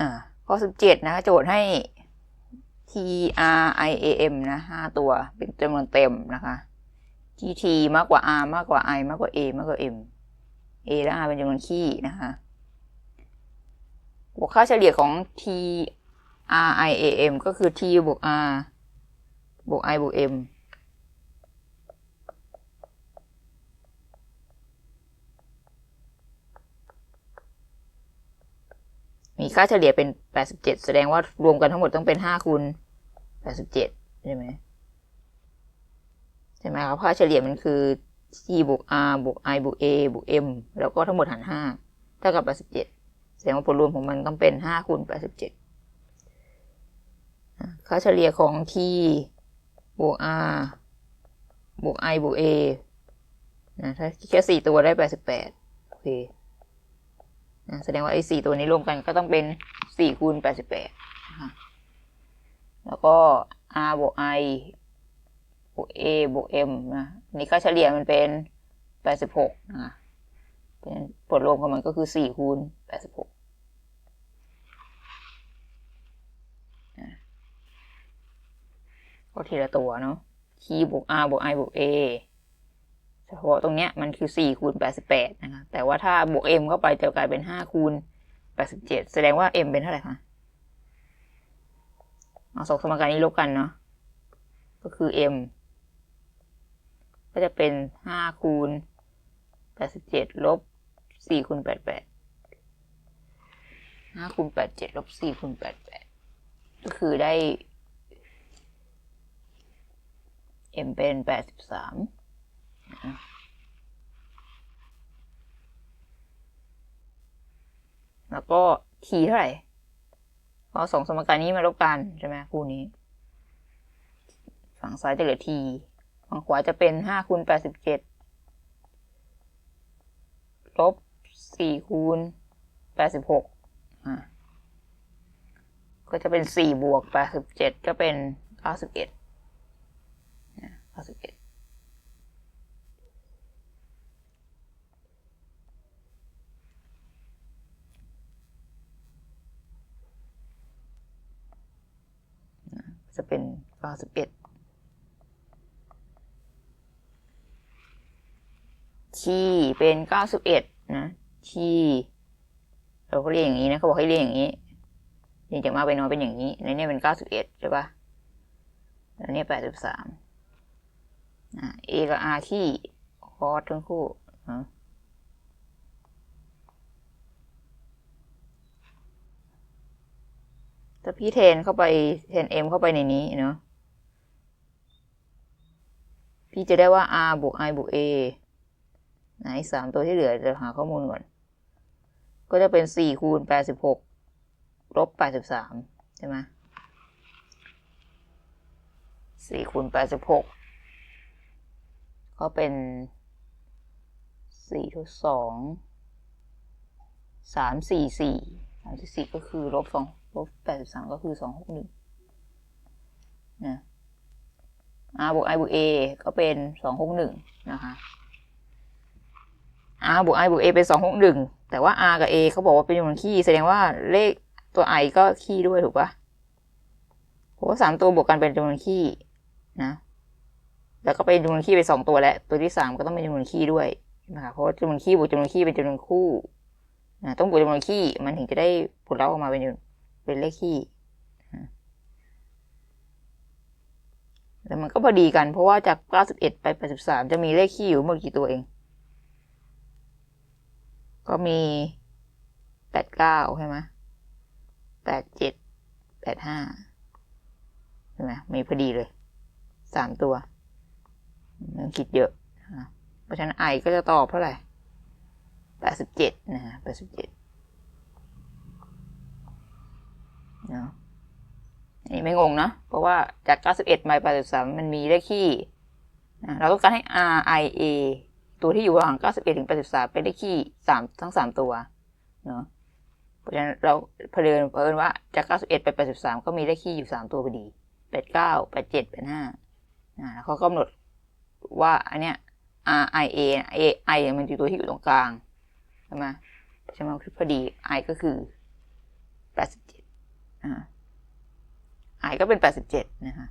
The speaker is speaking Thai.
อ่าข้อสิบเจ็ดนะคะโจทย์ให้ t r i a m นะห้าตัวเป็นจำนวนเต็มนะคะ t t มากกว่า r มากกว่า i มากกว่า a มากกว่า m a และ r เป็นจำนวนคี่นะคะบวกค่าเฉลี่ยของ t r i a m ก็คือ t บวก r บวก i บวก m ค่าเฉลี่ยเป็น 87 แสดงว่ารวมกันทั้งหมดต้องเป็น 5คูณ87 ใช่ไหมใช่ไหมครับค่าเฉลี่ยมันคือ t บวก r บวก i บวก a บวก m แล้วก็ทั้งหมดหาร5เท่ากับ 87 แสดงว่าผลรวมของมันต้องเป็น5คูณ87 ค่าเฉลี่ยของ t บวก r บวก i บวก a นะถ้าแค่4ตัวได้ 88 โอเค แสดงว่าไอ้4ตัวนี้รวมกันก็ต้องเป็น4คูณ88นะคะแปดแล้วก็ r บวก i บวก a บวก m นะนี่ค่าเฉลี่ยมันเป็น86นะคะเป็นผลรวมของมันก็คือ4คูณ86ก็ทีละตัวเนาะ t บวก r บวก i บวก a เฉพาะตรงเนี้ยมันคือ4คูณ88นะคะแต่ว่าถ้าบวก m เข้าไปจะกลายเป็น5คูณ87 แสดงว่า m เป็นเท่าไหร่คะเอาสองสมการนี้ลบกันเนาะก็คือ m ก็จะเป็น5คูณ87ลบ4คูณ88 5คูณ87ลบ4คูณ88 ก็คือได้ m เป็น 83 แล้วก็ t เท่าไหร่ก็สองสมการนี้มาลบกันใช่ไหมคู่นี้ ฝั่งซ้ายจะเหลือ t ฝั่งขวาจะเป็นห้าคูณแปดสิบเจ็ดลบสี่คูณแปดสิบหกอ่าก็จะเป็นสี่บวกแปดสิบเจ็ดก็เป็นเก้าสิบเอ็ดเก้าสิบเอ็ด จะเป็นเก้าสิบเอ็ดชีเป็นเก้าสิบเอ็ดนะชีเราก็เรียกอย่างนี้นะเขาบอกให้เรียกอย่างนี้เรียงจากมากไปน้อยเป็นอย่างนี้ในนี้เป็นเก้าสิบเอ็ดใช่ปะแล้วนี่แปดสิบสามอะ A กับ R ที่คอสทั้งคู่ ถ้าพี่เทนเข้าไปเทน M เข้าไปในนี้เนาะพี่จะได้ว่า R บวก I บวก A ไหนสามตัวที่เหลือจะหาข้อมูลก่อน ก็จะเป็นสี่คูณแปดสิบหกลบแปดสิบสามใช่ไหมสี่คูณแปดสิบหกก็เป็นสี่ทุกสองสามสี่สี่สามสี่สี่ก็คือลบสอง ลบแปดสิบสามก็คือสองหกหนึ่งนะ r บวก i บวก a ก็เป็นสองหกหนึ่งนะคะ r บวก i บวก a เป็นสองหกหนึ่งแต่ว่า r กับ a เขาบอกว่าเป็นจำนวนคี่ แสดงว่าเลขตัว i ก็คี่ด้วยถูกปะเพราะว่าสามตัวบวกกันเป็นจำนวนคี่นะ แล้วก็เป็นจำนวนคี่ไปสองตัวแล้ว ตัวที่สามก็ต้องเป็นจำนวนคี่ด้วยนะคะเพราะจำนวนคี่บวกจำนวนคี่เป็นจำนวนคู่นะต้องบวกจำนวนคี่มันถึงจะได้ผลลัพธ์ออกมาเป็น เป็นเลขขี้แต่มันก็พอดีกันเพราะว่าจาก 91 ไป 83 จะมีเลขขี้อยู่หมดกี่ตัวเอง ก็มี 89 ใช่ไหม87 85 ใช่ไหมมีพอดีเลย 3 ตัวนังคิดเยอะ เพราะฉะนั้นไอก็จะตอบเท่าไหร่ 87 นะฮะ87 นะนี่ไม่งงนะเพราะว่าจาก 91มาสามันมีเลขคี่เราต้องการให้ RIA ตัวที่อยู่ระหว่าง 91 ถึง 83 เป็นเลขคี่3ทั้ง 3 ตัวเนาะเพราะฉะนั้นเราเผลินเผอินว่าจาก 91 ไป 83 ก็มีเลขคี่อยู่ 3 ตัวพอดี 89 87 85นะเขากำหนดว่าอันเนี้ย RIA AI มันคือตัวที่อยู่ตรงกลางใช่ไหมใช่ไหมคือพอดี I ก็คือ 87 อ่าหายก็เป็นแปดสิบเจ็ดนะคะ